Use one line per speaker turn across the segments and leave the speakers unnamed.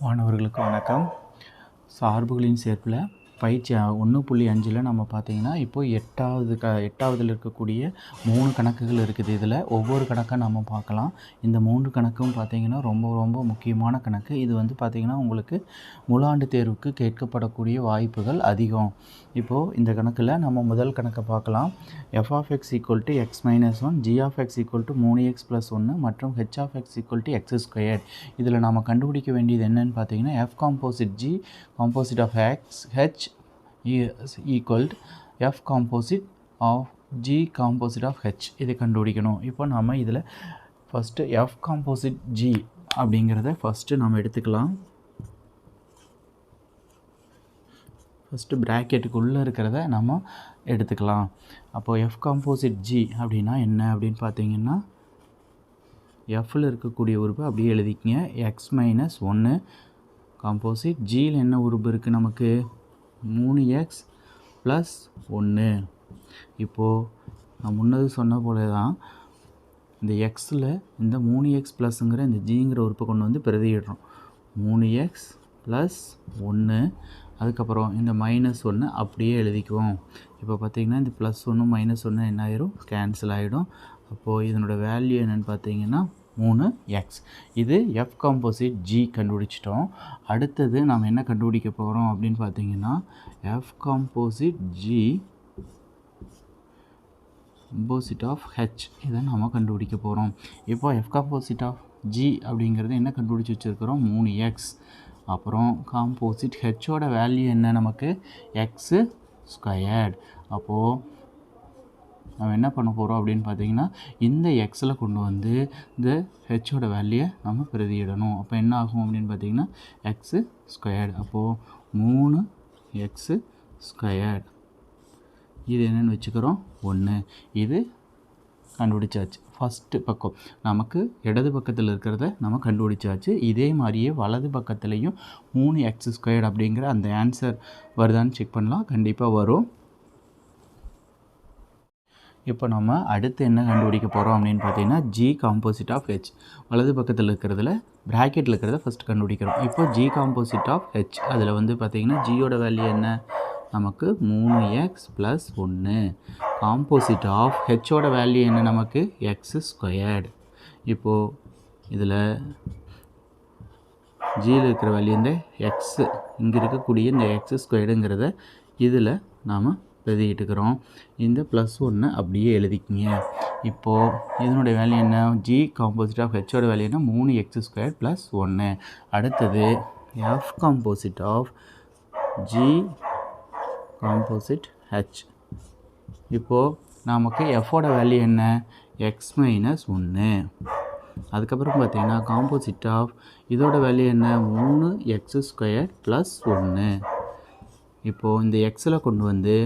மாணவர்களுக்கு வணக்கம். சார்புகளின் சேர்ப்பில் பயிற்சி ஒன்று புள்ளி அஞ்சில் நம்ம பார்த்தீங்கன்னா இப்போது எட்டாவது க எட்டாவதில் இருக்கக்கூடிய மூணு கணக்குகள் இருக்குது. இதில் ஒவ்வொரு கணக்காக நம்ம பார்க்கலாம் இந்த மூன்று கணக்கும் பார்த்தீங்கன்னா ரொம்ப ரொம்ப முக்கியமான கணக்கு. இது வந்து பார்த்திங்கன்னா உங்களுக்கு முழாண்டு தேர்வுக்கு கேட்கப்படக்கூடிய வாய்ப்புகள் அதிகம். இப்போது இந்த கணக்கில் நம்ம முதல் கணக்கை பார்க்கலாம் f of x equal to x minus one g of x equal to மூணு எக்ஸ் ப்ளஸ் ஒன்று மற்றும் h of x equal to x square இதில் நம்ம கண்டுபிடிக்க வேண்டியது என்னென்னு பார்த்தீங்கன்னா f composite g composite of x h equal f composite of g composite of h இதை கண்டுபிடிக்கணும். இப்போ நம்ம இதில் ஃபஸ்ட்டு எஃப் காம்போசிட் ஜி அப்படிங்கிறத ஃபஸ்ட்டு நம்ம எடுத்துக்கலாம். ஃபஸ்ட்டு ப்ராக்கெட்டுக்குள்ளே இருக்கிறத நம்ம எடுத்துக்கலாம். அப்போது எஃப் காம்போசிட் ஜி அப்படின்னா என்ன அப்படின்னு பார்த்தீங்கன்னா எஃப்பில் இருக்கக்கூடிய உறுப்பு அப்படியே எழுதிக்கங்க. எக்ஸ் மைனஸ் ஒன்று காம்போசிட் ஜியில் என்ன உறுப்பு இருக்குது நமக்கு? மூணு எக்ஸ் ப்ளஸ் ஒன்று இப்போது நான் முன்னது சொன்ன போல தான் இந்த எக்ஸில் இந்த மூணு எக்ஸ் ப்ளஸ்ஸுங்கிற இந்த ஜிங்கிற உறுப்பை கொண்டு வந்து பிரதியிடுறோம். மூணு எக்ஸ் ப்ளஸ் ஒன்று அதுக்கப்புறம் இந்த மைனஸ் ஒன்று அப்படியே எழுதிக்குவோம். இப்போ பார்த்திங்கன்னா இந்த ப்ளஸ் ஒன்று மைனஸ் ஒன்று என்ன ஆயிரும்? கேன்சல் ஆகிடும் அப்போது இதனோட வேல்யூ என்னென்னு பார்த்தீங்கன்னா மூணு எக்ஸ் இது எஃப் காம்போசிட் ஜி கண்டுபிடிச்சிட்டோம். அடுத்தது நாம் என்ன கண்டுபிடிக்க போகிறோம் அப்படின்னு பார்த்தீங்கன்னா f composite g composite of h இதை நாம் கண்டுபிடிக்க போகிறோம் இப்போ எஃப் காம்போசிட் ஆஃப் ஜி அப்படிங்கிறது என்ன கண்டுபிடிச்சி வச்சுருக்கிறோம்? மூணு எக்ஸ் அப்புறம் காம்போசிட் ஹெச்சோட வேல்யூ என்ன நமக்கு? எக்ஸு ஸ்கொயர்ட் அப்போது நம்ம என்ன பண்ண போகிறோம் அப்படின்னு பார்த்தீங்கன்னா இந்த எக்ஸில் கொண்டு வந்து இந்த ஹெச்சோட வேல்யூயை நம்ம பிரதியிடணும். அப்போ என்ன ஆகும் அப்படின்னு பார்த்தீங்கன்னா எக்ஸு ஸ்கொயர்டு அப்போது மூணு எக்ஸு ஸ்கொயர்டு இது என்னென்னு வச்சுக்கிறோம் ஒன்று இது கண்டுபிடிச்சாச்சு. ஃபஸ்ட்டு பக்கம். நமக்கு இடது பக்கத்தில் இருக்கிறத நம்ம கண்டுபிடிச்சாச்சு. இதே மாதிரியே வலது பக்கத்துலேயும் மூணு எக்ஸ் ஸ்கொயர்டு அப்படிங்கிற அந்த ஆன்சர் வருதான்னு செக் பண்ணலாம். கண்டிப்பாக வரும். இப்போ நம்ம அடுத்து என்ன கண்டுபிடிக்க போகிறோம் அப்படின்னு பார்த்தீங்கன்னா ஜி காம்போசிட் ஆஃப் ஹெச் வலது பக்கத்தில் இருக்கிறதுல ப்ராக்கெட்டில் இருக்கிறத ஃபஸ்ட் கண்டுபிடிக்கிறோம். இப்போ ஜி காம்போசிட் ஆஃப் ஹெச் அதில் வந்து பார்த்திங்கன்னா ஜியோட வேல்யூ என்ன? நமக்கு மூணு எக்ஸ் ப்ளஸ் ஒன்று காம்போசிட் ஆஃப் ஹெச்சோட வேல்யூ என்ன நமக்கு? எக்ஸ் ஸ்கொயர்டு இப்போது இதில் ஜியில் இருக்கிற வேல்யூ இந்த எக்ஸு இங்கே இருக்கக்கூடிய இந்த எக்ஸ் ஸ்கொயர்டுங்கிறத இதில் நாம் பிரதியிட்டுக்கிறோம் இந்த ப்ளஸ் ஒன்று அப்படியே எழுதிக்கிங்க. இப்போது இதனுடைய வேல்யூ என்ன? ஜி காம்போசிட் ஆஃப் ஹெச்சோட வேல்யூ என்ன? மூணு எக்ஸ் ஸ்கொயர் ப்ளஸ் ஒன்று அடுத்தது f composite of g composite h இப்போது நமக்கு எஃபோட வேல்யூ என்ன? எக்ஸ் மைனஸ் ஒன்று அதுக்கப்புறம் பார்த்தீங்கன்னா காம்போசிட் ஆஃப் இதோட வேல்யூ என்ன? மூணு எக்ஸ் ஸ்கொயர் ப்ளஸ் ஒன்று இப்போது இந்த எக்ஸில் கொண்டு வந்து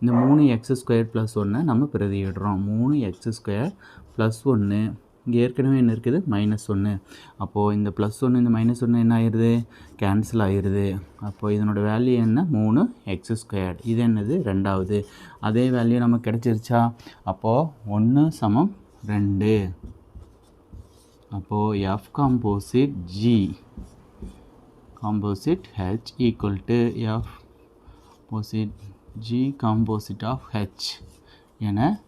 இந்த மூணு எக்ஸ் ஸ்கொயர் ப்ளஸ் ஒன்றை நம்ம பிரதியிடுறோம். மூணு எக்ஸ் ஸ்கொயர் ப்ளஸ் ஒன்று இங்கே ஏற்கனவே என்ன இருக்குது? மைனஸ் ஒன்று அப்போது இந்த ப்ளஸ் ஒன்று இந்த மைனஸ் ஒன்று என்ன ஆயிடுது கேன்சல் ஆயிடுது அப்போது இதனோட வேல்யூ என்ன? மூணு எக்ஸ் ஸ்கொயர் இது என்னது? ரெண்டாவது. அதே வேல்யூ நமக்கு கிடச்சிருச்சா? அப்போது ஒன்று சமம் ரெண்டு. அப்போது f composite g composite h equal to f composite g composite of h என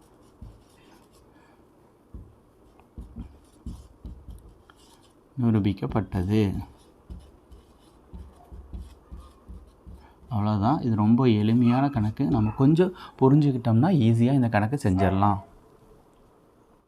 நிரூபிக்கப்பட்டது. அவ்வளோதான் இது ரொம்ப எளிமையான கணக்கு. நம்ம கொஞ்சம் புரிஞ்சுக்கிட்டோம்னா ஈஸியாக இந்த கணக்கு செஞ்சிடலாம்.